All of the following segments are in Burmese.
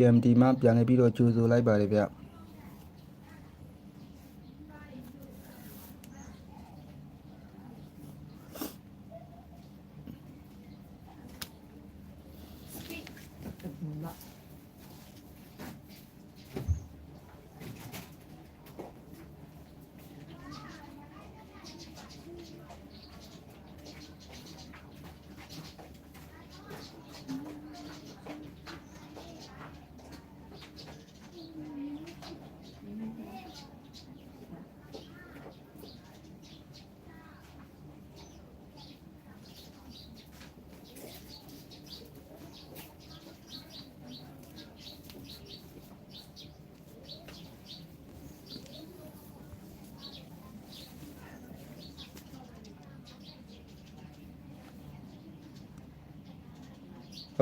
PMD မှပြန်လည်ပြီးတော့ကြိုဆိုလိုက်ပါတယ်ဗျ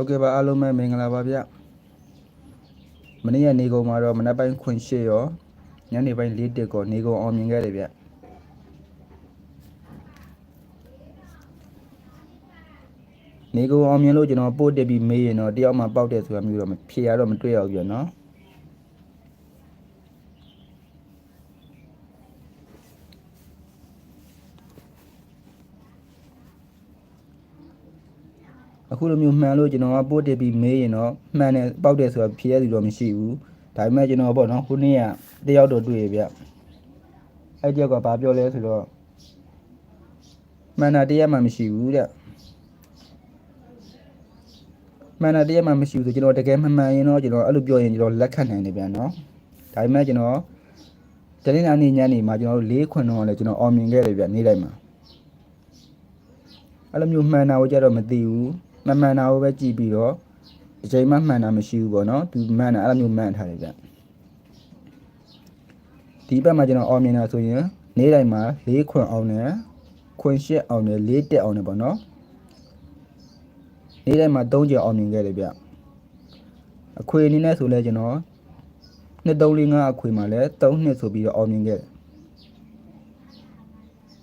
ဟုတ်ကဲ့ပါအားလုံးပဲမင်္ဂလာပါဗျမနေ့ကနေကုန်မှာတော့မနက်ပိုင်းခွင်ရှစ်ရောညနေပိုင်း၄တက်ကောနေကုန်အောင်မြင်ခဲ့တယ်ဗျနေကုန်အောင်မြင်လို့ကျွန်တော်ပို့တက်ပြီးမေးရင်တော့တယောက်မှပေါက်တယ်ဆိုတာမျိုးတော့မဖြေရတော့မတွေ့ရဘူးဗျနော် အခုလိုမျိုးမှန်လို့ကျွန်တော်ကပို့တက်ပြီးမေးရင်တော့မှန်တယ်ပေါက်တယ်ဆိုတာဖြေရသူတော့မရှိဘူးဒါပေမဲ့ကျွန်တော်ပေါ့နော်ခုနေ့ကတယောက်တော့တွေ့ရဗျအဲ့တယောက်ကဘာပြောလဲဆိုတော့မှန်တာတရားမှမရှိဘူးတဲ့မှန်တာတရားမှမရှိဘူးဆိုကျွန်တော်တကယ်မှန်မှန်ရင်တော့ကျွန်တော်အဲ့လိုပြောရင်ကျွန်တော်လက်ခံနိုင်တယ်ဗျာနော်ဒါပေမဲ့ကျွန်တော်တနင်္လာနေ့ညနေမှာကျွန်တော်တို့၄ခွန်းတော့လည်းကျွန်တော်အောင်မြင်ခဲ့တယ်ဗျနေ့တိုင်းမှာအဲ့လိုမျိုးမှန်တာကိုကြတော့မသိဘူး မမှန်တာကိုပဲကြည့်ပြီးတော့အချိန်မှမှန်တာမရှိဘူးပေါ့နော်သူမှန်တာအဲ့လိုမျိုးမှန်ထားတယ်ဗျဒီဘက်မှာကျွန်တော်အောင်မြင်တာဆိုရင်နေ့တိုင်းမှာ၄ခွန်းအောင်တယ်ခွန်းရှစ်အောင်တယ်၄တက်အောင်တယ်ပေါ့နော်နေ့တိုင်းမှာ၃ကြောင်အောင်မြင်ခဲ့တယ်ဗျအခွေအနေနဲ့ဆိုလဲကျွန်တော်နှစ်3 4 5အခွေမှာလဲ3နှစ်ဆိုပြီးတော့အောင်မြင်ခဲ့တယ်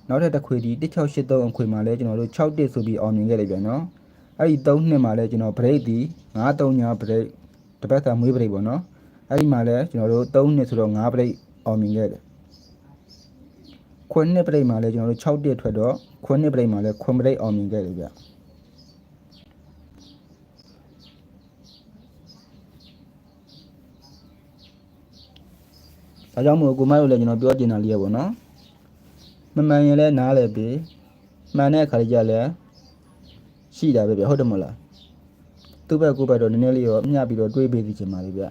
နောက်ထပ်တစ်ခွေဒီ1683အခွေမှာလဲကျွန်တော်တို့6တစ်ဆိုပြီးအောင်မြင်ခဲ့တယ်ဗျနော် အဲ့ဒီ3နှစ်မှာလဲကျွန်တော် break ဒီ9 3ညာ break တစ်ပတ်သာမွေး break ပေါ့နော်အဲ့ဒီမှာလဲကျွန်တော်တို့3နှစ်ဆိုတော့9 break အောင်မြင်ခဲ့တယ်ခွန်းနှစ် break မှာလဲကျွန်တော်တို့6တစ်ထွက်တော့ခွန်းနှစ် break မှာလဲခွန်း break အောင်မြင်ခဲ့တယ်ဗျဒါကြောင့်မို့ကိုမတို့လည်းကျွန်တော်ပြောချင်တာလေးရပါတော့မမှန်ရင်လည်းနားလည်းပြီမှန်တဲ့အခါကြီးကြလည်း ရှိတာပဲဗျဟုတ်တယ်မဟုတ်လားသူ့ဘက်ကိုယ့်ဘက်တော့နည်းနည်းလေးရောမျှပြီးတော့တွေးပေးစီချင်ပါလေဗျ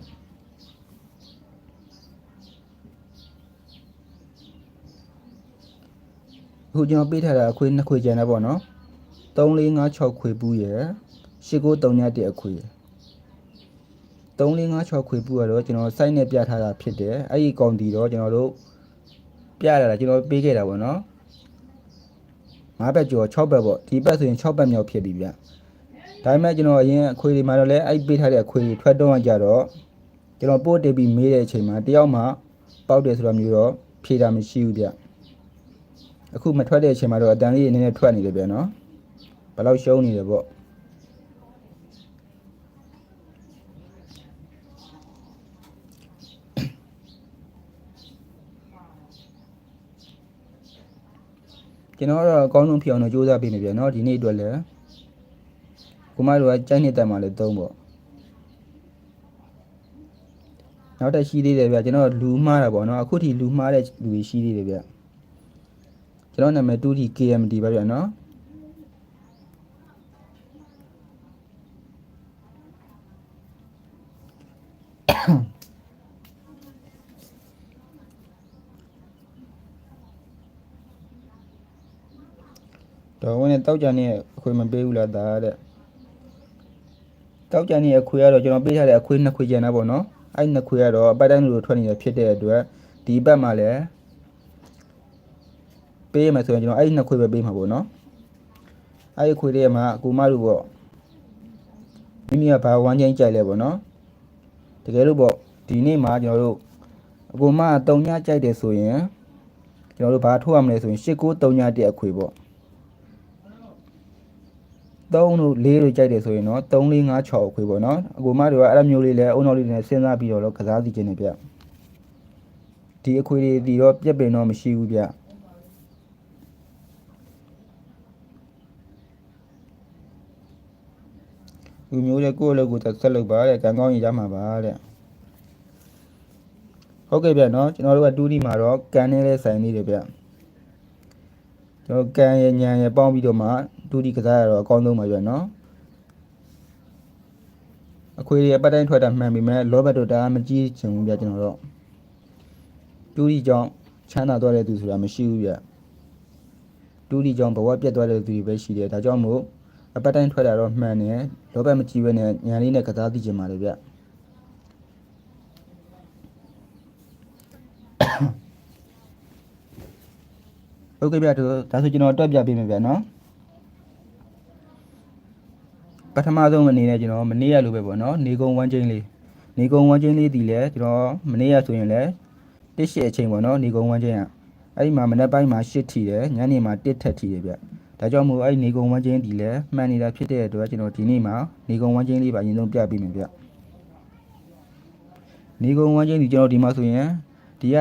အခုကျွန်တော်ပေးထားတာအခွေနှစ်ခွေကျန်တယ်ပေါ့နော်3 4 5 6ခွေပူးရယ်8 9 3ည1အခွေရယ်3 4 5 6ခွေပူကတော့ကျွန်တော် site နဲ့ပြထားတာဖြစ်တယ်အဲ့ဒီကောင်တီတော့ကျွန်တော်တို့ပြရတာကျွန်တော်ပေးခဲ့တာပေါ့နော် 5ဘက်ကျော်6ဘက်ပေါ့ဒီဘက်ဆိုရင်6ဘက်မြောက်ဖြစ်ပြီဗျဒါပေမဲ့ကျွန်တော်အရင်အခွေတွေမှာတော့လည်းအဲ့ပေးထားတဲ့အခွေတွေထွက်တော့ကြတော့ကျွန်တော်ပို့တက်ပြီးမေးတဲ့အချိန်မှာတယောက်မှပေါက်တယ်ဆိုတာမျိုးတော့ဖြေတာမရှိဘူးဗျအခုမထွက်တဲ့အချိန်မှာတော့အတန်လေးနည်းနည်းထွက်နေတယ်ဗျနော်ဘယ်လောက်ရှုံးနေတယ်ပေါ့ ကျွန်တော်ကတော့အကောင်းဆုံးဖြစ်အောင်တော့စူးစမ်းပေးမယ်ပြန်နော်ဒီနေ့အတွက်လည်းကိုမတို့ကကြိုက်နှစ်တက်မှလည်းသုံးပေါ့နောက်တက်ရှိသေးတယ်ဗျကျွန်တော်လူမှားတာပေါ့နော်အခုထိလူမှားတဲ့လူကြီးရှိသေးတယ်ဗျကျွန်တော်နာမည်2 D KMD ပါဗျနော်嗯。 တော်ဝင်နဲ့တောက်ကြနေအခွေမပေးဘူးလားဒါတဲ့တောက်ကြနေအခွေကတော့ကျွန်တော်ပေးထားတဲ့အခွေနှစ်ခွေကျန်တာပေါ့နော်အဲ့နှစ်ခွေကတော့အပတ်တိုင်းလိုထွက်နေတဲ့ဖြစ်တဲ့အတွက်ဒီဘက်မှာလည်းပေးရမယ်ဆိုရင်ကျွန်တော်အဲ့နှစ်ခွေပဲပေးမှာပေါ့နော်အဲ့ဒီခွေလေးမှာအကူမတို့ပေါ့မိမိကဘာဝမ်းချင်းကြိုက်လဲပေါ့နော်တကယ်လို့ပေါ့ဒီနေ့မှာကျွန်တော်တို့အကူမအတုံညကြိုက်တယ်ဆိုရင်ကျွန်တော်တို့ဘာထုတ်ရမလဲဆိုရင်၈၉၃ညတဲ့အခွေပေါ့ 3တို့4တို့ကြိုက်တယ်ဆိုရင်တော့3 4 5 6အခွေပေါ့နော်အကူမတို့ကအဲ့လိုမျိုးလေးလဲအုံနောက်လေးနဲ့စဉ်းစားပြီးတော့တော့ကစားစီခြင်းနေဗျဒီအခွေတွေဒီတော့ပြက်ပင်တော့မရှိဘူးဗျလူမျိုးတဲ့ကိုယ့်အလုပ်ကိုဆက်လုပ်ပါတဲ့ကံကောင်းရင်ရမှာပါတဲ့ဟုတ်ကဲ့ဗျနော်ကျွန်တော်တို့ကတူးဒီမှာတော့ကန်နေလဲဆိုင်နေတယ်ဗျကျွန်တော်ကန်ရညံရပေါင်းပြီးတော့မှ တူးဒီကစားရတော့အကောင်းဆုံးပါဗျနော်အခွေတွေအပတ်တိုင်းထွက်တာမှန်ပြီမဲ့လောဘတ်တို့တအားမကြည့်ချင်ဘူးဗျကျွန်တော်တို့တူးဒီကြောင့်ချမ်းသာသွားတဲ့သူဆိုတာမရှိဘူးဗျတူးဒီကြောင့်ဘဝပြတ်သွားတဲ့သူတွေပဲရှိတယ်ဒါကြောင့်မို့အပတ်တိုင်းထွက်တာတော့မှန်တယ်လောဘတ်မကြည့်ဘဲနဲ့ညံလေးနဲ့ကစားသိချင်ပါလေဗျဟုတ်ကဲ့ဗျာတို့ဒါဆိုကျွန်တော်တွက်ပြပေးမယ်ဗျာနော် ပထမဆုံးအနေနဲ့ကျွန်တော်မနေ့ရလိုပဲပေါ့နော်နေကုံဝမ်းချင်းလေးနေကုံဝမ်းချင်းလေးဒီလဲကျွန်တော်မနေ့ရဆိုရင်လဲတစ်ရှစ်အချိန်ပေါ့နော်နေကုံဝမ်းချင်းอ่ะအဲ့ဒီမှာမနေ့ပိုင်းမှာရှစ်ထီတယ်ညနေမှာတစ်ထက်ထီတယ်ဗျဒါကြောင့်မို့အဲ့ဒီနေကုံဝမ်းချင်းဒီလဲမှန်နေတာဖြစ်တဲ့အတွက်ကျွန်တော်ဒီနေ့မှာနေကုံဝမ်းချင်းလေးပါအရင်ဆုံးပြပေးမယ်ဗျနေကုံဝမ်းချင်းဒီကျွန်တော်ဒီမှာဆိုရင်ဒီက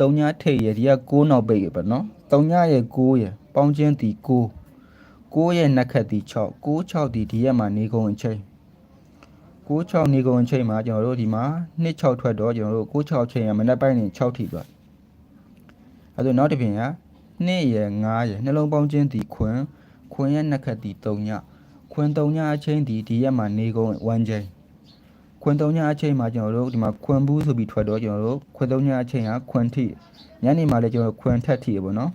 တုံညာထိတ်ရဒီက6နောက်ပိတ်ရပါနော်တုံညာရဲ့6ရပေါင်းချင်းတီ6 6ရဲ့နှက်ခတ်တီ6 6 6တီဒီရက်မှာနေကုန်အချိန်6 6နေကုန်အချိန်မှာကျွန်တော်တို့ဒီမှာ2 6ထွက်တော့ကျွန်တော်တို့6 6ချိန်ရမနက်ပိုင်းနေ6ထိသွားအဲဆိုနောက်တစ်ပြင်က2ရ5ရနှလုံးပေါင်းချင်းတီခွန်းခွန်းရဲ့နှက်ခတ်တီတုံညာခွန်းတုံညာအချိန်တီဒီရက်မှာနေကုန်1ချိန်ခွန်းသုံးညအချိန်မှာကျွန်တော်တို့ဒီမှာခွန်းဘူးဆိုပြီးထွက်တော့ကျွန်တော်တို့ခွန်းသုံးညအချိန်ကခွန်းထိညနေမှာလည်းကျွန်တော်ခွန်းထက်ထိရပေါ့နော်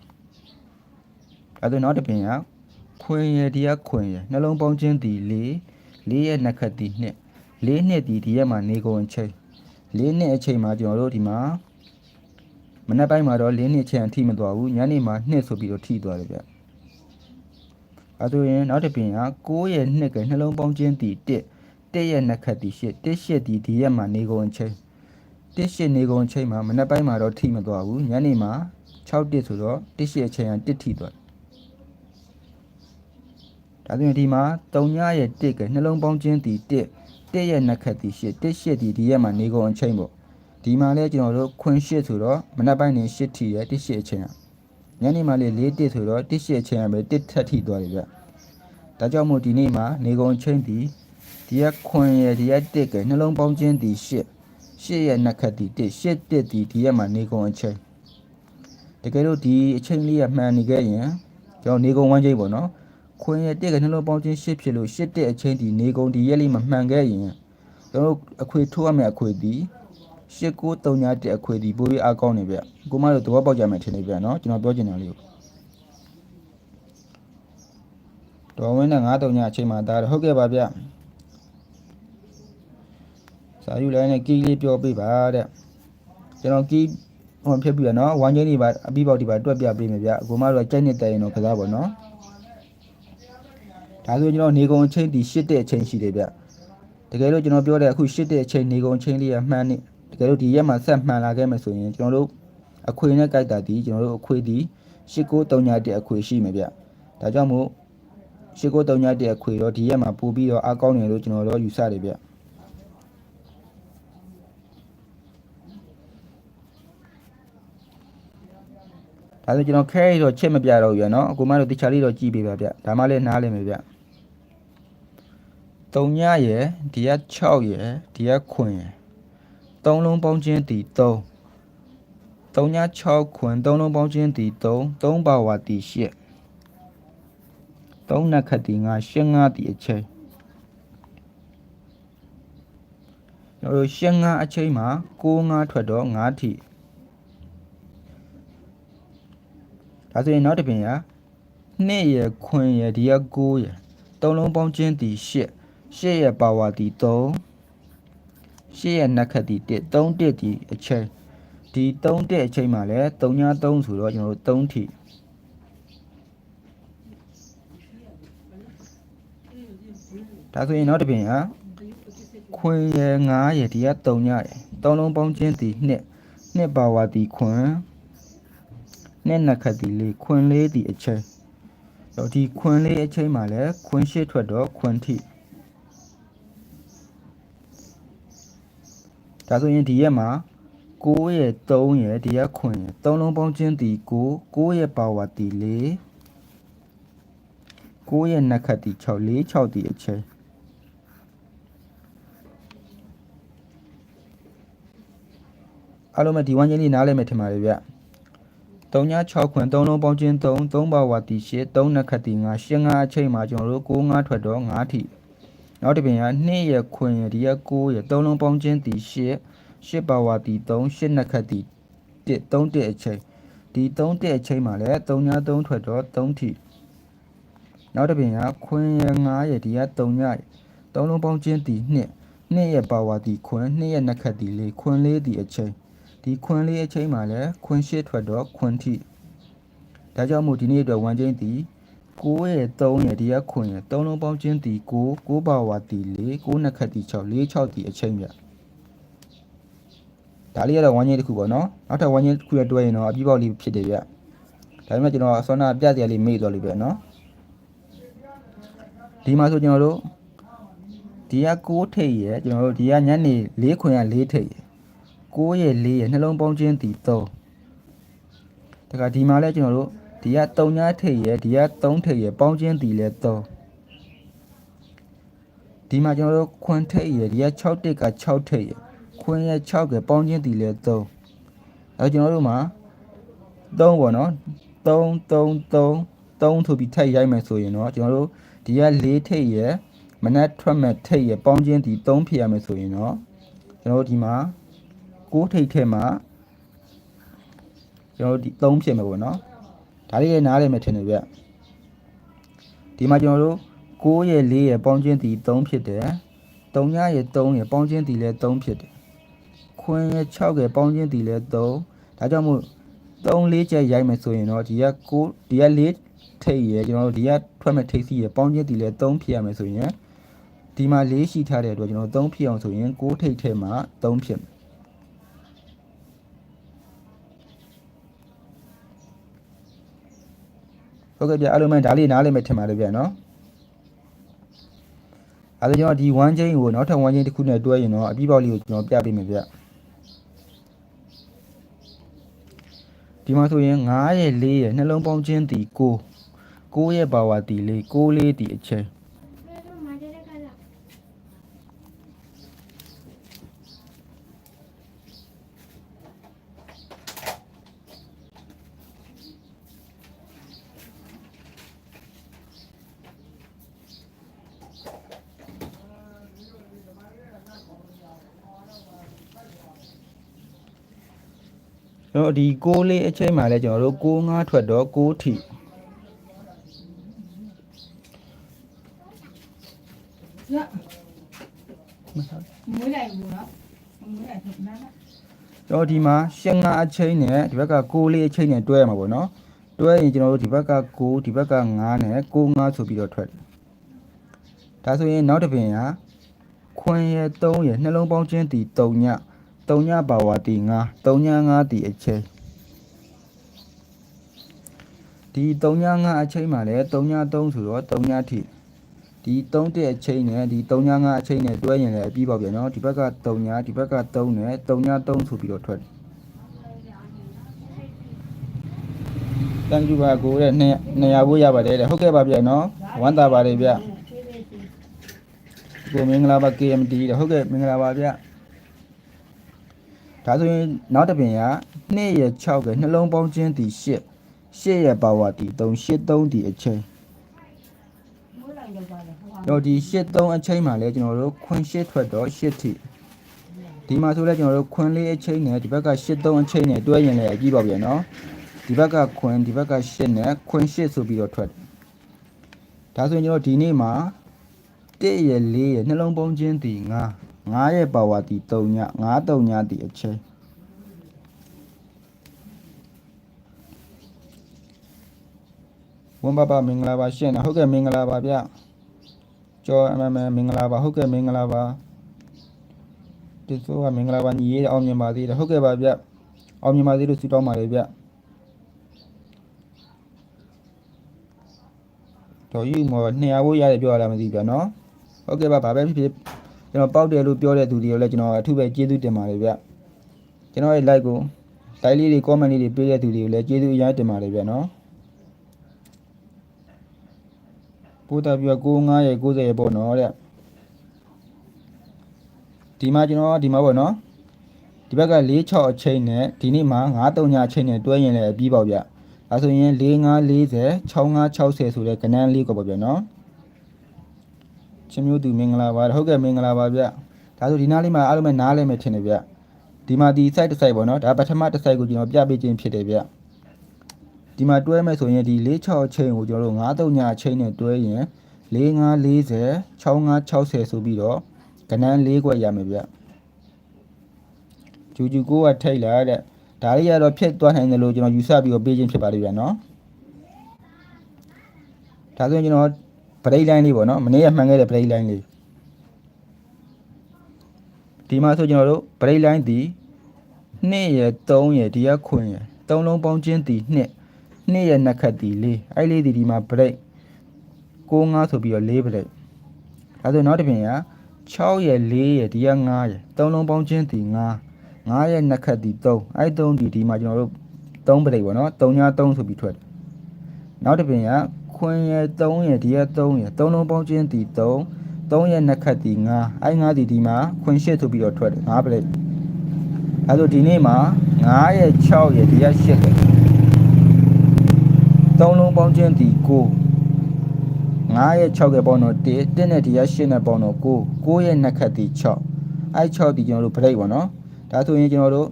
အဲဒါနောက်တစ်ပြင်က ခွန်းရဒီကခွန်းရနှလုံးပေါင်းခြင်းဒီ၄၄ရဲ့နှစ်ခတ်ဒီနှစ်၄နှစ်ဒီဒီရက်မှာနေကုန်အချိန်၄နှစ်အချိန်မှာကျွန်တော်တို့ဒီမှာမနက်ပိုင်းမှာတော့၄နှစ်အချိန်အထိမသွားဘူးညနေမှာနှစ်ဆိုပြီးတော့ထိသွားတယ်ဗျအဲဒါရင်နောက်တစ်ပြင်က6ရဲ့နှစ်ကနှလုံးပေါင်းခြင်းဒီ1တက်ရဲ့နှစ်ခတ်တီရှစ်တက်ရှစ်ဒီဒီရက်မှာနေကုန်အချိန်တက်ရှစ်နေကုန်အချိန်မှာမနက်ပိုင်းမှာတော့ထိမသွားဘူးညနေမှာ6တက်ဆိုတော့တက်ရှစ်အချိန်ကတက်ထိသွား ဒါဆိုရင်ဒီမှာ3ညရဲ့တက်ကနှလုံးပေါင်းခြင်းဒီတက်တက်ရဲ့နှစ်ခတ်တီရှစ်တက်ရှစ်ဒီဒီရက်မှာနေကုန်အချိန်ပေါ့ဒီမှာလဲကျွန်တော်တို့ခွန်းရှစ်ဆိုတော့မနက်ပိုင်းနေရှစ်ထိရဲ့တက်ရှစ်အချိန်ကညနေမှာလေ၄တက်ဆိုတော့တက်ရှစ်အချိန်ကပဲတက်ထက်ထိသွားတယ်ဗျဒါကြောင့်မို့ဒီနေ့မှာနေကုန်အချိန်ဒီဒီကခွန်ရယ်ဒီကတစ်ကနှလုံးပေါင်းခြင်းဒီရှစ်ရှစ်ရဲ့နှစ်ခတ်ဒီတစ်ရှစ်တစ်ဒီဒီရက်မှာနေကုန်အချိန်တကယ်လို့ဒီအချိန်လေးကမှန်နေခဲ့ရင်ကျွန်တော်နေကုန်ဝမ်းချိန်ပေါ့နော် ခွန်ရယ်တစ်ကနှလုံးပေါင်းခြင်းရှစ်ဖြစ်လို့ရှစ်တစ်အချိန်ဒီနေကုန်ဒီရက်လေးမမှန်ခဲ့ရင်ကျွန်တော်အခွေထိုးရမယ့်အခွေဒီရှစ်ကို3ညတက်အခွေဒီပိုးပြီးအားကောင်းနေဗျကိုမတို့သဘောပေါက်ကြမယ်ထင်နေဗျနော်ကျွန်တော်ပြောချင်တာလေးကိုတော်ဝင်းနဲ့9 3ညအချိန်မှာဒါဟုတ်ကဲ့ပါဗျစာယူလိုင်းနဲ့ကီးလေးပြောပေးပါတဲ့ကျွန်တော်ကီးဟိုဖြစ်ပြီနော်ဝိုင်းချင်းတွေပါအပြီးပေါက်တွေပါတွက်ပြပေးမယ်ဗျအကိုမတို့ကြိုက်နေတဲ့ရင်တော့ကစားပါနော် ဒါဆိုကျွန်တော်နေကုန်အချိန်ဒီရှစ်တဲ့အချိန်ရှိတယ်ဗျတကယ်လို့ကျွန်တော်ပြောတဲ့အခုရှစ်တဲ့အချိန်နေကုန်အချိန်လေးကမှန်နေတကယ်လို့ဒီရက်မှာဆက်မှန်လာခဲ့မယ်ဆိုရင်ကျွန်တော်တို့အခွေနဲ့ကြိုက်တာဒီကျွန်တော်တို့အခွေဒီ8939တဲ့အခွေရှိမယ်ဗျဒါကြောင့်မို့8939တဲ့အခွေတော့ဒီရက်မှာပို့ပြီးတော့အားကောင်းတယ်လို့ကျွန်တော်တို့ယူဆတယ်ဗျဒါဆိုကျွန်တော်ခဲရတော့ချက်မပြတော့ဘူးရနော်အကူမတို့တခြားလေးတော့ကြည့်ပေးပါဗျဒါမှလည်းနားလည်မယ်ဗျ 3ညရယ်ဒီက6ရယ်ဒီကခွင်ရယ်3လုံးပေါင်းခြင်းဒီ3 3ည6ခွင်3လုံးပေါင်းခြင်းဒီ3 3ပါဝါတီ8 3နှစ်ခတ်ဒီ9 8 5ဒီအချိန်ကျွန်တော်တို့8 5အချိန်မှာ6 5ထွက်တော့9ထိဒါဆိုရင်နောက်တစ်ပင်ရနှစ်ရယ်ခွင်ရယ်ဒီက9ရယ်သုံးလုံးပေါင်းခြင်းဒီ8 8 ရယ်ပါဝါဒီ3 8ရယ်နှက်ခတ်ဒီ1 3တက်ဒီအချိန်ဒီ3တက်အချိန်မှာလဲ3ည3ဆိုတော့ကျွန်တော်တို့3ထိဒါဆိုရင်နောက်တစ်ပင်ရခွင်ရယ်9ရယ်ဒီက3ညရယ်သုံးလုံးပေါင်းခြင်းဒီ2 2ပါဝါဒီခွင်နဲ့နှစ်ခတ်ဒီလေးခွင်လေးဒီအချိန်တော့ဒီခွန်းလေးအချိန်မှာလဲခွန်းရှစ်ထွက်တော့ခွန်းထိ ဒါဆိုရင်ဒီရက်မှာ9ရဲ့3ရဲ့ဒီရက်ခွန်းရဲ့3လုံးပေါင်းခြင်းဒီ9 9ရဲ့ပါဝါဒီ4 9ရဲ့နှစ်ခတ်ဒီ6 4 6ဒီအချိန်အားလုံးပဲဒီဝမ်းချင်းလေးနားလည်မယ်ထင်ပါတယ်ဗျ3ည6ခွန်း3လုံးပေါင်းခြင်း3 3ပါဝါတီ8 3နှစ်ခတ်တီ9 8 9အချိန်မှာကျွန်တော်တို့9 9ထွက်တော့9ထိ နောက်တစ်ပြင်က2ရခွန်းရဒီရ9ရ3လုံးပေါင်းခြင်းတီ8 8ပါဝါတီ3 8နှစ်ခတ်တီ1 3 1အချိန်ဒီ3 1အချိန်မှာလည်း3ည3ထွက်တော့3ထိနောက်တစ်ပြင်ကခွန်းရ9ရဒီရ3ည3လုံးပေါင်းခြင်းတီ2 2ရပါဝါတီခွန်း2ရနှစ်ခတ်တီ4ခွန်း4တီအချိန်ဒီခွန်းလေးအချိန်မှာလည်းခွန်းရှစ်ထွက်တော့ခွန်းထိဒါကြောင့်မို့ဒီနေ့အတွက်1ချင်းတီ 9ရဲ့3ရဲ့ဒီကခွန်းရဲ့3လုံးပေါင်းချင်းတီ9 9ပါဝါတီ4 9နှစ်ခတ်တီ6 4 6တီအချိန်ပြဒါလေးကတော့1ချင်းတစ်ခုပေါ့နော်နောက်ထပ်1ချင်းတစ်ခုရတွဲရင်တော့အပြည့်ပေါက်လေးဖြစ်တယ်ဗျဒါပေမဲ့ကျွန်တော်အစောနာပြစရာလေးမေ့သွားလိမ့်ပဲနော်ဒီမှာဆိုကျွန်တော်တို့ဒီက6ထိပ်ရဲ့ကျွန်တော်တို့ဒီကညနေ4ခွန်းရ4ထိပ်ရဲ့9ရဲ့4ရဲ့နှလုံးပေါင်းခြင်းတီ3တခါဒီမှာလဲကျွန်တော်တို့ ဒီက3ညထိပ်ရဲ့ဒီက3ထိပ်ရဲ့ပေါင်းခြင်းတီလဲ3ဒီမှာကျွန်တော်တို့ခွန်းထိပ်ရဲ့ဒီက6တစ်က6ထိပ်ရဲ့ခွန်းရဲ့6ကပေါင်းခြင်းတီလဲ3အဲကျွန်တော်တို့မှာ3ပေါ့နော်3 3 3 3ဆိုပြီးထိုက်ရိုက်မယ်ဆိုရင်တော့ကျွန်တော်တို့ဒီက4ထိပ်ရဲ့မနက်ထွက်မဲ့ထိပ်ရဲ့ပေါင်းခြင်းတီ3ဖြစ်ရမယ်ဆိုရင်တော့ကျွန်တော်တို့ဒီမှာ6ထိပ်ထဲမှာကျွန်တော်တို့ဒီ3ဖြစ်မယ်ပေါ့နော် ဒါလေးရဲ့နားလည်မယ်ထင်တယ်ဗျဒီမှာကျွန်တော်တို့6ရဲ့4ရဲ့ပေါင်းခြင်းတီ3ဖြစ်တယ်3ညရဲ့3ရဲ့ပေါင်းခြင်းတီလည်း3ဖြစ်တယ်ခွင်းရဲ့6ရဲ့ပေါင်းခြင်းတီလည်း3ဒါကြောင့်မို့3 4ချက်ရိုက်မယ်ဆိုရင်တော့ဒီက6ဒီက4ထိပ်ရဲ့ကျွန်တော်တို့ဒီကထွက်မဲ့ထိပ်စီရဲ့ပေါင်းခြင်းတီလည်း3ဖြစ်ရမယ်ဆိုရင်ဒီမှာ၄ရှိထားတဲ့အတွက်ကျွန်တော်3ဖြစ်အောင်ဆိုရင်6ထိပ်ထဲမှာ3ဖြစ်မယ် ဟုတ်ကဲ့ဗျအားလုံးပဲဒါလေးနားလည်မယ်ထင်ပါတယ်ဗျနော်အဲဒါကြောင့်ဒီ1 chain ကိုနောက်ထပ်1 chain တစ်ခုနဲ့တွဲရင်တော့အပြည့်ပေါက်လေးကိုကျွန်တော်ပြပေးမယ်ဗျဒီမှာဆိုရင်9ရဲ့4ရဲ့နှလုံးပေါင်းခြင်းတီ9 9ရဲ့ပါဝါတီ4 9လေးတီအချိန် ကျွန်တော် ဒီ6လေးအချိန်မှာလဲကျွန်တော်တို့6 5ထွက်တော့6ထိရမွေးလိုက်ဘူးနော်မွေးလိုက်ဖြစ်နားကျွန်တော်ဒီမှာရှင်း5အချိန်နဲ့ဒီဘက်က6လေးအချိန်နဲ့တွဲရမှာပေါ့နော်တွဲရင်ကျွန်တော်တို့ဒီဘက်က6ဒီဘက်က9နဲ့6 5ဆိုပြီးတော့ထွက်တယ်ဒါဆိုရင်နောက်တစ်ပင်ကခွင်ရဲ့3ရဲ့နှလုံးပေါင်းခြင်းတီ3ည 3ညပါဝါတီ9 3ည5တီအချိန်ဒီ3ည5အချိန်မှာလည်း3ည3ဆိုတော့3ညထိဒီ3တဲ့အချိန်နဲ့ဒီ3ည5အချိန်နဲ့တွဲရင်လည်းအပြီးပေါက်ပြန်နော်ဒီဘက်က3ညဒီဘက်က3နဲ့3ည3ဆိုပြီးတော့ထွက်တယ် thank you ပါကိုတဲ့နှစ်နေရာဖို့ရပါတယ်တဲ့ဟုတ်ကဲ့ပါဗျာနော်ဝမ်းသာပါတယ်ဗျကိုမင်္ဂလာပါ KMD တဲ့ဟုတ်ကဲ့မင်္ဂလာပါဗျ ဒါဆိုရင်နောက်တစ်ပင်က2ရဲ့6ကနှလုံးပေါင်းခြင်းတီ8 8ရဲ့ပါဝါတီ3 8 3တီအချိန်မွေးလိုက်တော့ပါလေဟိုတော့ဒီ8 3အချိန်မှာလဲကျွန်တော်တို့ခွန်8ထွက်တော့8ထိဒီမှာဆိုလဲကျွန်တော်တို့ခွန်လေးအချိန်နဲ့ဒီဘက်က8 3အချိန်နဲ့တွဲရင်လည်းအကြည့်ပါဗျာနော်ဒီဘက်ကခွန်ဒီဘက်က8နဲ့ခွန်8ဆိုပြီးတော့ထွက်တယ်ဒါဆိုရင်ကျွန်တော်ဒီနေ့မှာ1ရဲ့4ရဲ့နှလုံးပေါင်းခြင်းတီ9 9ရဲ့ပါဝါတီ3ည9 3ညတီအချိန်ဝန်ဘဘမင်္ဂလာပါရှင့်ဟုတ်ကဲ့မင်္ဂလာပါဗျကျော်အမမမင်္ဂလာပါဟုတ်ကဲ့မင်္ဂလာပါဒီဆိုကမင်္ဂလာပါညီရေးအောင်မြင်ပါသေးတယ်ဟုတ်ကဲ့ပါဗျအောင်မြင်ပါသေးလို့ဆုတောင်းပါတယ်ဗျတော့ယူမော200ဘိုးရတယ်ပြောရတာမသိဘူးဗျာနော်ဟုတ်ကဲ့ပါဘာပဲဖြစ်ဖြစ် ကျွန်တော်ပေါက်တယ်လို့ပြောတဲ့သူတွေကိုလည်းကျွန်တော်အထူးပဲကျေးဇူးတင်ပါတယ်ဗျကျွန်တော်ရဲ့ like ကို like လေးတွေ comment လေးတွေပေးတဲ့သူတွေကိုလည်းကျေးဇူးအများတင်ပါတယ်ဗျနော်ပို့တာပြ9ရဲ့90ရဲ့ပေါ့နော်တဲ့ဒီမှာကျွန်တော်ဒီမှာပေါ့နော်ဒီဘက်က46အချိန်နဲ့ဒီနေ့မှာ93ညအချိန်နဲ့တွဲရင်လည်းအပြီးပေါ့ဗျအဲဆိုရင်4540 6560ဆိုတဲ့ကဏ္ဍလေးကိုပေါ့ဗျနော် ချင်းမျိုးသူမင်္ဂလာပါဟုတ်ကဲ့မင်္ဂလာပါဗျဒါဆိုဒီနားလေးမှာအားလုံးပဲနားလဲမယ်ထင်တယ်ဗျဒီမှာဒီ site တစ် site ပေါ့နော်ဒါပထမတစ် site ကိုကျွန်တော်ပြပေးခြင်းဖြစ်တယ်ဗျဒီမှာတွဲမယ်ဆိုရင်ဒီ46အချိန်ကိုကျွန်တော်တို့93ညအချိန်နဲ့တွဲရင်4540 6560ဆိုပြီးတော့ကဏ္ဍလေးခွက်ရမယ်ဗျဂျူဂျူကိုကထိတ်လာတဲ့ဒါလေးကတော့ဖြစ်သွားနိုင်တယ်လို့ကျွန်တော်ယူဆပြီးတော့ပေးခြင်းဖြစ်ပါလိမ့်ဗျနော်ဒါဆိုရင်ကျွန်တော် ဗရိတ်လိုင်းလေးပေါ့နော်မနေ့ကမှန်ခဲ့တဲ့ဗရိတ်လိုင်းလေးဒီမှာဆိုကျွန်တော်တို့ဗရိတ်လိုင်းဒီ2ရယ်3ရယ်ဒီကခွင်ရယ်3လုံးပေါင်းချင်းဒီ2 2ရယ်နှစ်ခတ်ဒီ4အဲ့လေးဒီဒီမှာဗရိတ်6 5ဆိုပြီးတော့4ဗရိတ်ဒါဆိုနောက်တစ်ပြင်က6ရယ်4ရယ်ဒီက9ရယ်3လုံးပေါင်းချင်းဒီ9 9ရဲ့နှစ်ခတ်ဒီ3အဲ့3ဒီဒီမှာကျွန်တော်တို့3ပရိတ်ပေါ့နော်3ည3ဆိုပြီးထွက်တယ်နောက်တစ်ပြင်က ခွင်ရဲ့3ရဲ့ဒီက3ရဲ့3လုံးပေါင်းချင်းဒီ3 3ရဲ့နှစ်ခတ်ဒီ9အဲ့9ဒီဒီမှာခွင်8ဆိုပြီးတော့ထွက်တယ်9ပရိတ်အဲ့ဆိုဒီနေ့မှာ9ရဲ့6ရဲ့ဒီက8ပဲ3လုံးပေါင်းချင်းဒီ9 9ရဲ့6ရဲ့ပေါင်းတော့1 1နဲ့ဒီက8နဲ့ပေါင်းတော့9 9ရဲ့နှစ်ခတ်ဒီ6အဲ့6ဒီကျွန်တော်တို့ပရိတ်ပေါ့နော်ဒါဆိုရင်ကျွန်တော်တို့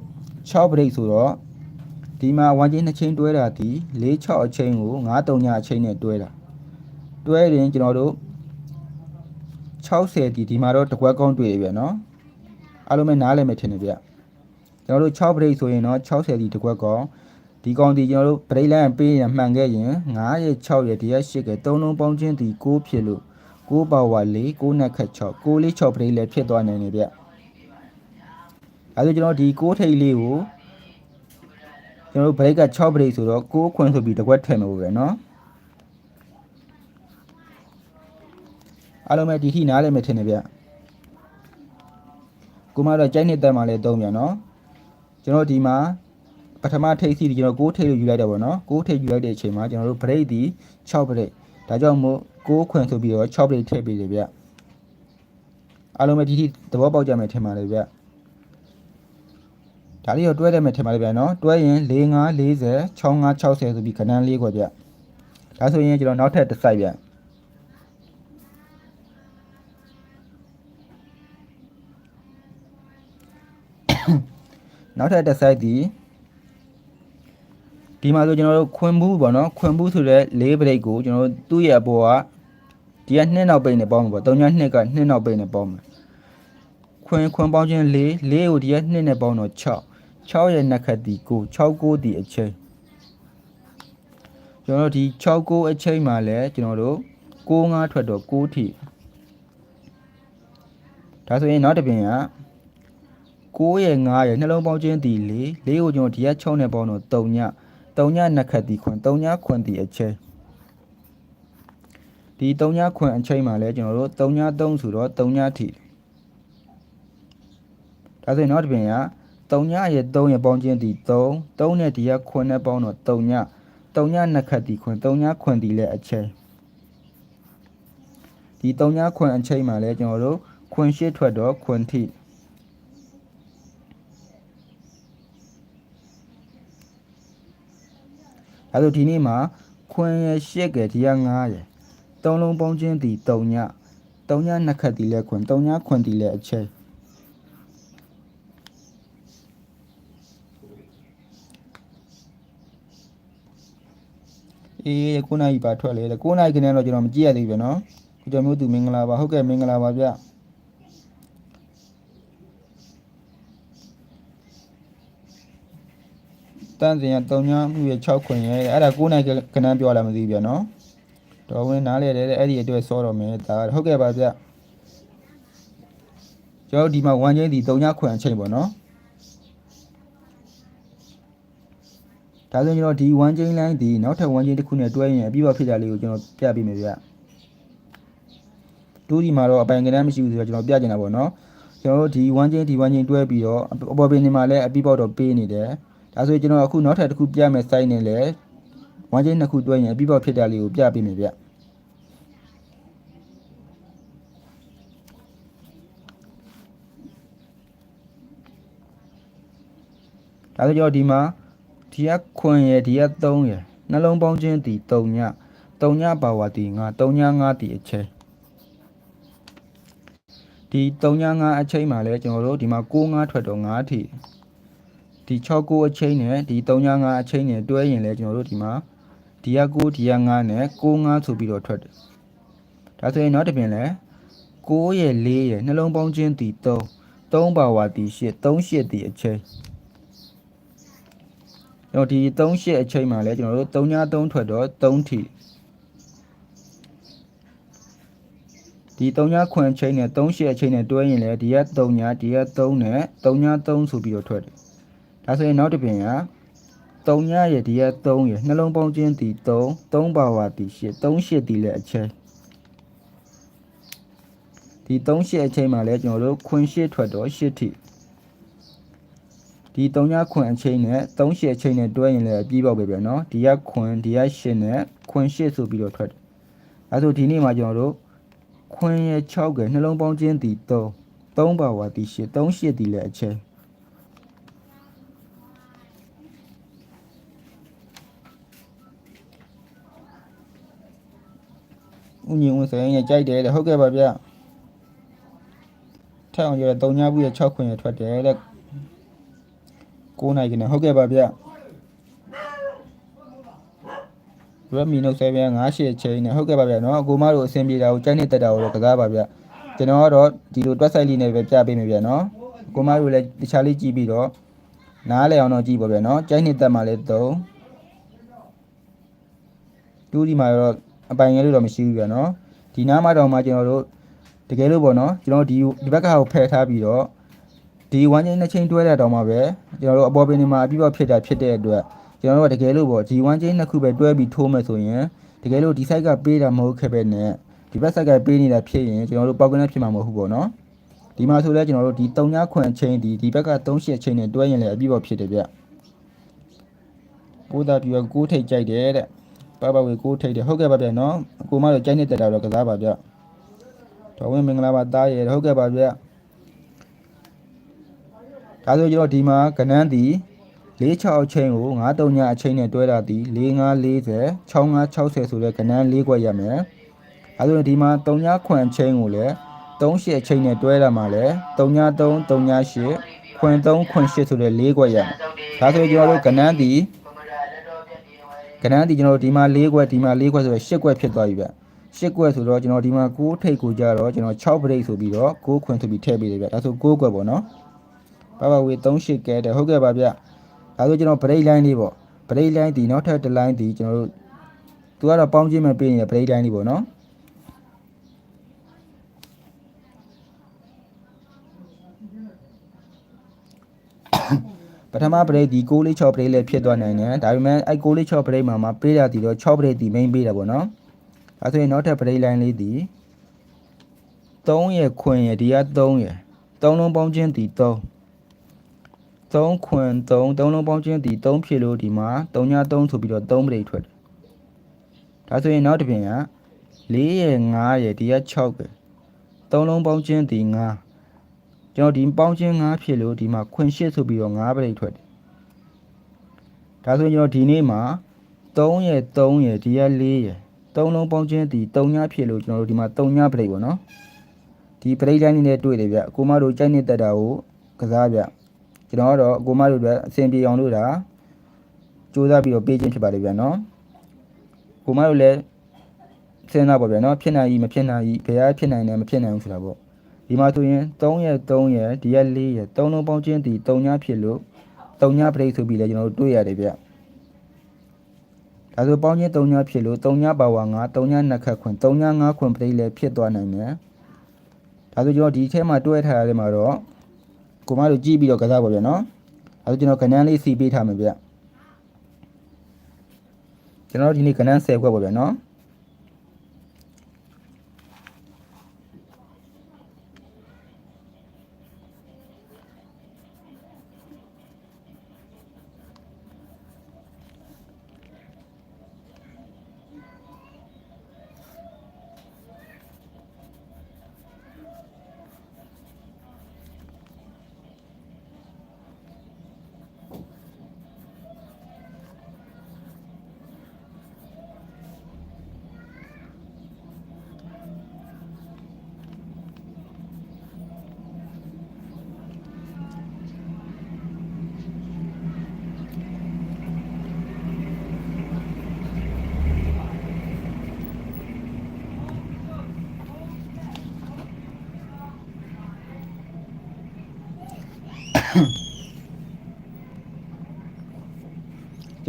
6 break ဆိုတော့ ဒီမှာ1ချင်း2ချင်းတွဲတာဒီ4 6အချင်းကို9 3ညအချင်းနဲ့တွဲတာတွဲရင်ကျွန်တော်တို့60ဒီဒီမှာတော့တကွက်ကောင်းတွေ့ရပြန်နော်အားလုံးပဲနားလည်မယ်ထင်တယ်ဗျကျွန်တော်တို့6 break ဆိုရင်တော့60ဒီတကွက်ကောင်းဒီကောင်ဒီကျွန်တော်တို့ break line ပေးရင်မှန်ခဲ့ရင်9ရဲ့6ရဲ့ဒီရဲ့8ရဲ့3လုံးပေါင်းချင်းဒီ6ဖြစ်လို့6ပါဝါ4 9နဲ့ခက်6 6လေး6 break လည်းဖြစ်သွားနိုင်တယ်ဗျအဲဒါကျွန်တော်ဒီ6ထိပ်လေးကို ကျွန်တော်တို့ break က6 break ဆိုတော့6ခွင်ဆိုပြီးတစ်ခွက်ထည့်မှာပဲเนาะအားလုံးပဲဒီထိနားလည်းမထင်နဲ့ဗျကိုမတော့ကြိုက်နေတဲ့မှာလဲသုံးပြန်เนาะကျွန်တော်ဒီမှာပထမထိပ်စီကျွန်တော်6ထိပ်လို့ယူလိုက်တယ်ပေါ့เนาะ6ထိပ်ယူလိုက်တဲ့အချိန်မှာကျွန်တော်တို့ break ဒီ6 break ဒါကြောင့်မို့6ခွင်ဆိုပြီးတော့6 break ထည့်ပေးတယ်ဗျအားလုံးပဲဒီထိသဘောပေါက်ကြမယ်ထင်ပါတယ်ဗျ ဒါလေးတော့တွဲတယ်မယ်ထင်ပါတယ်ဗျာနော်တွဲရင်4 5 40 65 60ဆိုပြီးခဏန်းလေးခွဲဗျဒါဆိုရင်ကျွန်တော်နောက်ထပ်တစ်စိုက်ဗျနောက်ထပ်တစ်စိုက်ဒီဒီမှာဆိုကျွန်တော်တို့ခွင်ဘူးပေါ့နော်ခွင်ဘူးဆိုတဲ့၄ဘရိတ်ကိုကျွန်တော်တို့သူ့ရဲ့အပေါ်ကဒီကနှစ်နောက်ပိတ်နဲ့ပေါင်းမှာပေါ့၃ညနှစ်ကနှစ်နောက်ပိတ်နဲ့ပေါင်းမှာခွင်ခွင်ပေါင်းခြင်း၄၄ကိုဒီကနှစ်နဲ့ပေါင်းတော့6 6ရဲ့နှစ်ခတ်ဒီ9 6 9ဒီအချိန်ကျွန်တော်တို့ဒီ6 9အချိန်မှာလဲကျွန်တော်တို့9 5ထွက်တော့9ထိဒါဆိုရင်နောက်တစ်ပြင်က9ရဲ့9ရဲ့နှလုံးပေါင်းခြင်းဒီ4 4ကိုကျွန်တော်ဒီက6နဲ့ပေါင်းတော့3ည3ညနှစ်ခတ်ဒီခွန်3ညခွန်ဒီအချိန်ဒီ3ညခွန်အချိန်မှာလဲကျွန်တော်တို့3ည3ဆိုတော့3ညထိဒါဆိုရင်နောက်တစ်ပြင်က 3ညရဲ့3ရဲ့ပေါင်းခြင်းဒီ3 3နဲ့ဒီကခွန်နဲ့ပေါင်းတော့3ည3ညနှစ်ခတ်ဒီခွန်3ညခွန်ဒီလဲအချိန်ဒီ3ညခွန်အချိန်မှာလဲကျွန်တော်တို့ခွန်ရှစ်ထွက်တော့ခွန်ထိအဲဆိုဒီနေ့မှာခွန်ရဲ့ရှစ်ကဒီက9ရယ်3လုံးပေါင်းခြင်းဒီ3ည3ညနှစ်ခတ်ဒီလဲခွန်3ညခွန်ဒီလဲအချိန် အေး9နာရီပါထွက်လေ9နာရီခဏတော့ကျွန်တော်မကြည့်ရသေးဘူးဗျနော်ကိုကျော်မျိုးသူမင်္ဂလာပါဟုတ်ကဲ့မင်္ဂလာပါဗျတန်းစင်ရ3ညမှုရ6ခွင်ရအဲ့ဒါ9နာရီခဏပြောလာမသိဘူးဗျနော်တော်ဝင်နားလေတယ်အဲ့ဒီအတွက်စောတော့မယ်ဒါဟုတ်ကဲ့ပါဗျကျွန်တော်ဒီမှာ1ချင်းဒီ3ညခွင်အချိန်ပေါ့နော် ဒါဆိုရင်ကျွန်တော်ဒီ1ချင်း line ဒီနောက်ထပ်1ချင်းတစ်ခုနဲ့တွဲရင်အပြီးပါဖြစ်တာလေးကိုကျွန်တော်ပြပေးမယ်ဗျတူးဒီမှာတော့အပိုင်ကဏ္ဍမရှိဘူးဆိုတော့ကျွန်တော်ပြချင်တာပေါ့နော်ကျွန်တော်တို့ဒီ1ချင်းဒီ1ချင်းတွဲပြီးတော့အပေါ်ပင်နေမှာလည်းအပြီးပေါက်တော့ပေးနေတယ်ဒါဆိုရင်ကျွန်တော်အခုနောက်ထပ်တစ်ခုပြမယ် site နဲ့လည်း1ချင်းနှစ်ခုတွဲရင်အပြီးပေါက်ဖြစ်တာလေးကိုပြပေးမယ်ဗျဒါဆိုကြောဒီမှာ ဒီကခွန်ရယ်ဒီက3ရယ်နှလုံးပေါင်းခြင်းဒီ3ည3ညပါဝါဒီငါ3ည5ဒီအချိန်ဒီ3ည5အချိန်မှာလဲကျွန်တော်တို့ဒီမှာ6 5ထွက်တော့5ထိဒီ6 9အချိန်နဲ့ဒီ3ည5အချိန်နဲ့တွဲရင်လဲကျွန်တော်တို့ဒီမှာဒီက9ဒီက5နဲ့6 5ဆိုပြီးတော့ထွက်တယ်ဒါဆိုရင်နောက်တစ်ပြင်လဲ9ရယ်4ရယ်နှလုံးပေါင်းခြင်းဒီ3 3ပါဝါဒီ8 3 8ဒီအချိန် ကျွန်တော်ဒီ38အချိန်မှာလဲကျွန်တော်တို့3ည3ထွက်တော့3ထီဒီ3ညခွန်အချိန်နဲ့38အချိန်နဲ့တွဲရင်လဲဒီက3ညဒီက3နဲ့3ည3ဆိုပြီးတော့ထွက်တယ်ဒါဆိုရင်နောက်တစ်ပြင်က3ညရဲ့ဒီက3ရဲ့နှလုံးပေါင်းခြင်းဒီ3 3ပါဝါဒီ8 3 8ဒီလဲအချိန်ဒီ38အချိန်မှာလဲကျွန်တော်တို့ခွန်8ထွက်တော့8ထီ ဒီ3ညခွန်အချိန်နဲ့3ရှစ်အချိန်နဲ့တွဲရင်လည်းပြီးပေါက်ပဲဗျာနော်ဒီကခွန်ဒီကရှစ်နဲ့ခွန်ရှစ်ဆိုပြီးတော့ထွက်တယ်အဲဆိုဒီနေ့မှာကျွန်တော်တို့ခွန်ရဲ့6ကနှလုံးပေါင်းခြင်းဒီ3 3ပါဝါဒီရှစ်3ရှစ်ဒီလည်းအချိန်ဦးညင်ဦးဆိုရင်ကြိုက်တယ်လေဟုတ်ကဲ့ပါဗျာထက်အောင်ရတဲ့3ညဘူးရဲ့6ခွန်ရထွက်တယ်တဲ့ 9နိုင်ကနေဟုတ်ကဲ့ပါဗျရမီနို7 58ချိန်နဲ့ဟုတ်ကဲ့ပါဗျနော်အကိုမတို့အဆင်ပြေတာကိုကြိုက်နေတက်တာကိုတော့ကစားပါဗျကျွန်တော်ကတော့ဒီလိုတွက်ဆိုင်လေးနဲ့ပဲပြပေးမယ်ဗျနော်အကိုမတို့လည်းတခြားလေးကြည့်ပြီးတော့နားလဲအောင်တော့ကြည့်ပါဗျနော်ကြိုက်နေတက်မှလည်း3တူးဒီမှာတော့အပိုင်ငယ်လို့တော့မရှိဘူးဗျနော်ဒီနားမှာတော့မှကျွန်တော်တို့တကယ်လို့ပေါ့နော်ကျွန်တော်ဒီဒီဘက်ကကိုဖယ်ထားပြီးတော့ ဒီဝမ်းချင်းနှစ်ချင်းတွဲတဲ့တောင်မှပဲကျွန်တော်တို့အပေါ်ပင်ဒီမှာအပြည့်အဖြစ်တာဖြစ်တဲ့အတွက်ကျွန်တော်တို့ကတကယ်လို့ပေါ့ဒီဝမ်းချင်းနှစ်ခုပဲတွဲပြီးထိုးမယ်ဆိုရင်တကယ်လို့ဒီ site ကပေးတာမဟုတ်ခဲ့ပဲနဲ့ဒီဘက် site ကပေးနေတာဖြစ်ရင်ကျွန်တော်တို့ပေါက်ကနေဖြစ်မှာမဟုတ်ဘူးပေါ့နော်ဒီမှာဆိုလဲကျွန်တော်တို့ဒီ3ညခွန်ချင်းဒီဒီဘက်က3ရှစ်ချင်းနဲ့တွဲရင်လည်းအပြည့်အဖြစ်တယ်ဗျပိုးသားပြကိုးထိတ်ကြိုက်တယ်တဲ့ပပဝေကိုးထိတ်တယ်ဟုတ်ကဲ့ပါဗျနော်အကိုမတို့ကြိုက်နေတဲ့တာတော့ကစားပါဗျတော်ဝင်မင်္ဂလာပါတားရဟုတ်ကဲ့ပါဗျ ဒါဆိုကျွန်တော်ဒီမှာကနန်းတီ46အချိန်ကို93ညအချိန်နဲ့တွဲတာဒီ4540 6560ဆိုတဲ့ကနန်း၄ခွက်ရမယ်။အဲဆိုရင်ဒီမှာ3ညခွန်အချိန်ကိုလည်း38အချိန်နဲ့တွဲတာမှာလည်း3ည3 3ည8ခွန်3ခွန်8ဆိုတဲ့၄ခွက်ရမယ်။ဒါဆိုရင်ကျွန်တော်တို့ကနန်းတီကနန်းတီကျွန်တော်တို့ဒီမှာ၄ခွက်ဒီမှာ၄ခွက်ဆိုတော့8ခွက်ဖြစ်သွားပြီဗျ။8ခွက်ဆိုတော့ကျွန်တော်ဒီမှာ9ထိပ်ကိုကြတော့ကျွန်တော်6 break ဆိုပြီးတော့9ခွန်ဆိုပြီးထည့်ပေးတယ်ဗျ။ဒါဆို9ခွက်ပေါ့နော်။ ပါပါဝေ38ကဲတယ်ဟုတ်ကဲ့ပါဗျဒါဆိုကျွန်တော် break line လေးပေါ့ break line ဒီနောက်ထပ်တစ် line ဒီကျွန်တော်တို့သူကတော့ပေါင်းချင်းမဲ့ပေးနေတဲ့ break line လေးပေါ့နော်ပထမ break ဒီ6လေး6 break လေးဖြစ်သွားနိုင်တယ်ဒါပေမဲ့အဲ့6လေး6 break မှာမှာပေးတာဒီတော့6 break ဒီ main ပေးတာပေါ့နော်ဒါဆိုရင်နောက်ထပ် break line လေးဒီ3ရယ်ခွင်ရယ်ဒီက3ရယ်3လုံးပေါင်းချင်းဒီ3 3ခွန်3 3လုံးပေါင်းချင်းဒီ3ဖြစ်လို့ဒီမှာ3ည3ဆိုပြီးတော့3ပရိတ်ထွက်တယ်။ဒါဆိုရင်နောက်တစ်ပြင်က4ရယ်5ရယ်ဒီက6ပဲ3လုံးပေါင်းချင်းဒီ5ကျွန်တော်ဒီပေါင်းချင်း5ဖြစ်လို့ဒီမှာခွန်8ဆိုပြီးတော့5ပရိတ်ထွက်တယ်။ဒါဆိုရင်ကျွန်တော်ဒီနေ့မှာ3ရယ်3ရယ်ဒီက4ရယ်3လုံးပေါင်းချင်းဒီ3ညဖြစ်လို့ကျွန်တော်တို့ဒီမှာ3ညပရိတ်ပေါ့နော်။ဒီပရိတ်တိုင်းလေးနဲ့တွေ့တယ်ဗျ။အကူမတို့ကြိုက်နေတတ်တာကိုကစားဗျ။ ကျွန်တော်ကတော့အကိုမတို့အတွက်အဆင်ပြေအောင်လို့ဒါစူးစမ်းပြီးတော့ပေးခြင်းဖြစ်ပါတယ်ဗျာနော်ကိုမတို့လည်းစဉ်းစားပါဗျာနော်ဖြစ်နိုင် E မဖြစ်နိုင် E ဘယ်ဟာဖြစ်နိုင်တယ်မဖြစ်နိုင်ဘူးဆိုတာပေါ့ဒီမှာဆိုရင်3ရက်3ရက်ဒီရက်4ရက်3လုံးပေါင်းခြင်းဒီ3ညဖြစ်လို့3ညပရိတ်ဆိုပြီးလဲကျွန်တော်တို့တွေ့ရတယ်ဗျဒါဆိုပေါင်းခြင်း3ညဖြစ်လို့3ညပါဝါ9 3ညနှစ်ခတ်ခွင်3ည9ခွင်ပရိတ်လည်းဖြစ်သွားနိုင်တယ်ဒါဆိုကျွန်တော်ဒီအထဲမှာတွဲထားရတဲ့မှာတော့ ကိုမတို့ကြည့်ပြီးတော့ကစားပါဗျာနော်အဲဒါကျွန်တော်ကဏ္ဍလေးစီပေးထားမယ်ဗျကျွန်တော်ဒီနေ့ကဏ္ဍ10ခွက်ပါဗျာနော်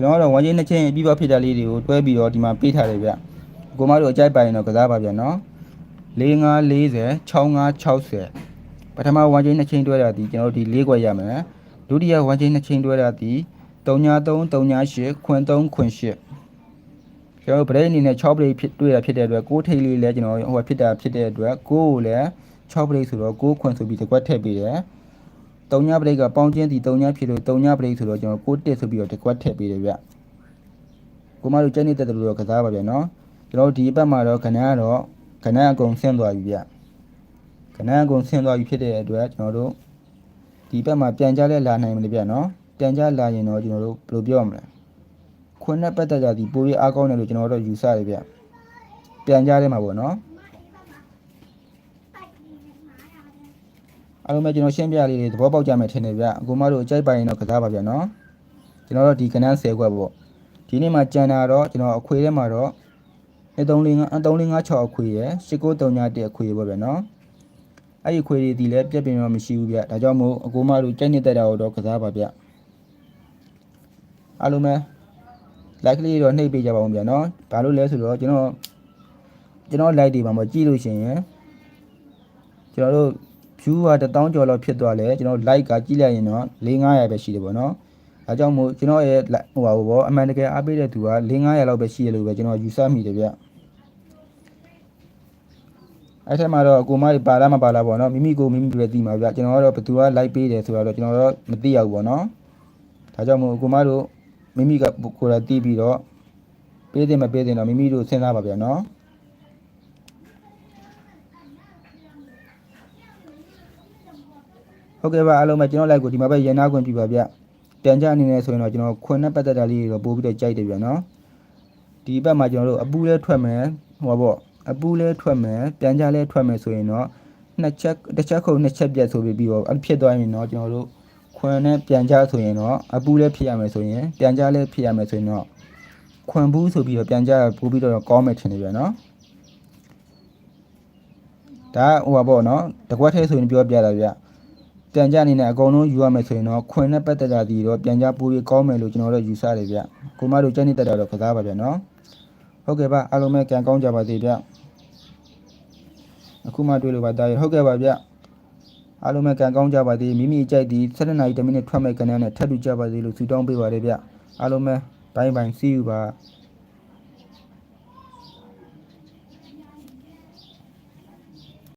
ကျွန်တော်ကတော့ဝမ်းချင်းနှစ်ချင်းပြီးတော့ဖြစ်တာလေးတွေကိုတွဲပြီးတော့ဒီမှာပေးထားတယ်ဗျကိုမတို့အကြိုက်ပါရင်တော့ကစားပါဗျနော်၄5 40 65 60ပထမဝမ်းချင်းနှစ်ချင်းတွဲတာဒီကျွန်တော်တို့ဒီ၄ခွက်ရမယ်ဒုတိယဝမ်းချင်းနှစ်ချင်းတွဲတာဒီ33 38ခွင်3ခွင်8ကျွန်တော်ဗရိတ်အနေနဲ့6ပရိတ်ဖြစ်တွေ့တာဖြစ်တဲ့အတွက်6ထိပ်လေးလည်းကျွန်တော်ဟိုဖြစ်တာဖြစ်တဲ့အတွက်6ကိုလည်း6ပရိတ်ဆိုတော့6ခွင်ဆိုပြီးတစ်ခွက်ထည့်ပေးတယ် 3ညပရိတ်ကပေါင်းချင်းဒီ3ညဖြစ်လို့3ညပရိတ်ဆိုတော့ကျွန်တော်6တက်ဆိုပြီးတော့တစ်ခွက်ထည့်ပေးတယ်ဗျကိုမတို့ကျက်နေတဲ့တူတော့ကစားပါဗျနော်ကျွန်တော်ဒီအပတ်မှာတော့ခဏကတော့ခဏအကုန်ဆင်းသွားပြီဗျခဏအကုန်ဆင်းသွားပြီဖြစ်တဲ့အတွက်ကျွန်တော်တို့ဒီဘက်မှာပြန်ကြလဲလာနိုင်မလို့ဗျနော်ပြန်ကြလာရင်တော့ကျွန်တော်တို့ဘယ်လိုပြောရမလဲခွန်းနဲ့ပတ်သက်ကြသည်ပိုပြီးအားကောင်းတယ်လို့ကျွန်တော်တို့ယူဆတယ်ဗျပြန်ကြားထဲမှာပေါ့နော် အားလုံးပဲကျွန်တော်ရှင်းပြလေးတွေသဘောပေါက်ကြမယ်ထင်တယ်ဗျအကူမတို့အကြိုက်ပါရင်တော့ကစားပါဗျနော်ကျွန်တော်တို့ဒီကနန်း10ခွက်ပေါ့ဒီနေ့မှာကြံတာတော့ကျွန်တော်အခွေထဲမှာတော့335 356အခွေရယ်8931အခွေပေါ့ဗျနော်အဲ့ဒီအခွေတွေဒီလည်းပြက်ပြင်းတော့မရှိဘူးဗျဒါကြောင့်မို့အကူမတို့ကြိုက်နေတဲ့တာကိုတော့ကစားပါဗျအားလုံးပဲ like လေးတော့နှိပ်ပေးကြပါဦးဗျာနော်။ဘာလို့လဲဆိုတော့ကျွန်တော်ကျွန်တော် like တွေပါမကြည့်လို့ရှိရင်ကျွန်တော်တို့ view က1000ကျော်လောက်ဖြစ်သွားလဲကျွန်တော် like ကကြည့်လိုက်ရင်တော့4500ပဲရှိတယ်ပေါ့နော်။အဲကြောင့်မို့ကျွန်တော်ရဲ့ဟိုပါဘောအမှန်တကယ်အားပေးတဲ့သူက4500လောက်ပဲရှိရလို့ပဲကျွန်တော်ယူဆမိတယ်ဗျ။အဲ့ထက်မှာတော့အကူမတွေပါလားမပါလားပေါ့နော်မိမိကိုမိမိပဲသိမှာဗျကျွန်တော်ကတော့ဘသူက like ပေးတယ်ဆိုတော့ကျွန်တော်တော့မသိရဘူးပေါ့နော်ဒါကြောင့်မို့အကူမတို့မိမိကကိုယ်တိုင်တီးပြီးတော့ပေးတယ်မပေးတယ်တော့မိမိတို့စဉ်းစားပါဗျာနော် ဟုတ်ကဲ့ပါအားလုံးပဲကျွန်တော် like ကိုဒီမှာပဲရန်နာခွင့်ပြုပါဗျတန်ကြအနေနဲ့ဆိုရင်တော့ကျွန်တော်ခွန်းနဲ့ပတ်သက်တာလေးတွေတော့ပို့ပြီးတော့ကြိုက်တယ်ဗျာနော်ဒီဘက်မှာကျွန်တော်တို့အပူလဲထွက်မယ်ဟိုပါပေါ့အပူလဲထွက်မယ်တန်ကြလဲထွက်မယ်ဆိုရင်တော့နှစ်ချက်တစ်ချက်ခုနှစ်ချက်ပြတ်ဆိုပြီးပြီးတော့အဲ့ဖြစ်သွားရင်တော့ကျွန်တော်တို့ခွန်နဲ့ပြန်ကြဆိုရင်တော့အပူလည်းဖြစ်ရမယ်ဆိုရင်ပြန်ကြလည်းဖြစ်ရမယ်ဆိုရင်တော့ခွန်ဘူးဆိုပြီးတော့ပြန်ကြပို့ပြီးတော့ကောင်းမယ်ထင်တယ်ဗျာနော်ဒါဟိုပါပေါ့နော်တကွက်ထဲဆိုရင်ပြောပြတာဗျ ပြန်ကြအနေနဲ့အကုန်လုံးယူရမယ်ဆိုရင်တော့ခွန်နဲ့ပတ်သက်တာဒီတော့ပြန်ကြပို့ပြီးကောင်းမယ်လို့ကျွန်တော်တို့ယူဆတယ်ဗျကိုမတို့ကြက်နေတက်တာတော့ကစားပါဗျာနော်ဟုတ်ကဲ့ပါအားလုံးပဲကြံကောင်းကြပါသေးဗျအခုမှတွေ့လို့ပါတာရဟုတ်ကဲ့ပါဗျအားလုံးပဲကံကောင်းကြပါသေးမိမိကြိုက်ဒီ7နာရီ10မိနစ်ထွက်မဲ့ကဏ္ဍနဲ့ထပ်တူကြပါသေးလို့ဆုတောင်းပေးပါရစေဗျအားလုံးပဲဘိုင်းဘိုင်း see you ပါ